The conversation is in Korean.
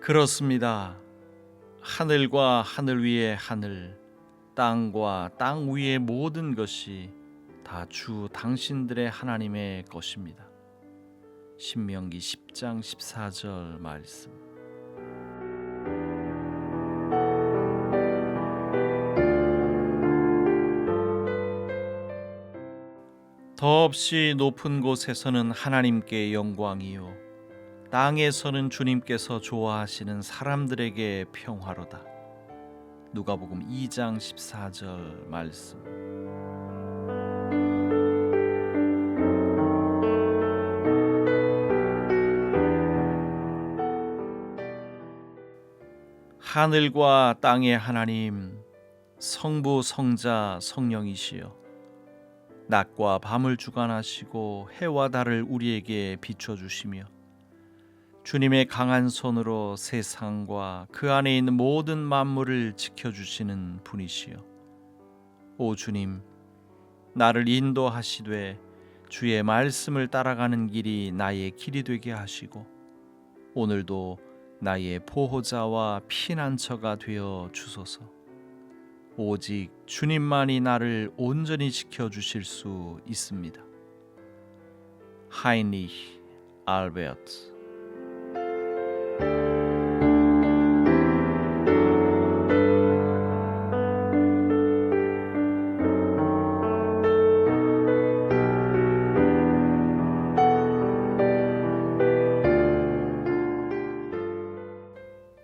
그렇습니다. 하늘과 하늘 위의 하늘, 땅과 땅 위의 모든 것이 다 주 당신들의 하나님의 것입니다. 신명기 10장 14절 말씀. 더없이 높은 곳에서는 하나님께 영광이요 땅에서는 주님께서 좋아하시는 사람들에게 평화로다. 누가복음 2장 14절 말씀. 하늘과 땅의 하나님 성부 성자 성령이시여 낮과 밤을 주관하시고 해와 달을 우리에게 비춰 주시며 주님의 강한 손으로 세상과 그 안에 있는 모든 만물을 지켜주시는 분이시여. 오 주님, 나를 인도하시되 주의 말씀을 따라가는 길이 나의 길이 되게 하시고 오늘도 나의 보호자와 피난처가 되어 주소서. 오직 주님만이 나를 온전히 지켜 주실 수 있습니다. 하이니히 알베르트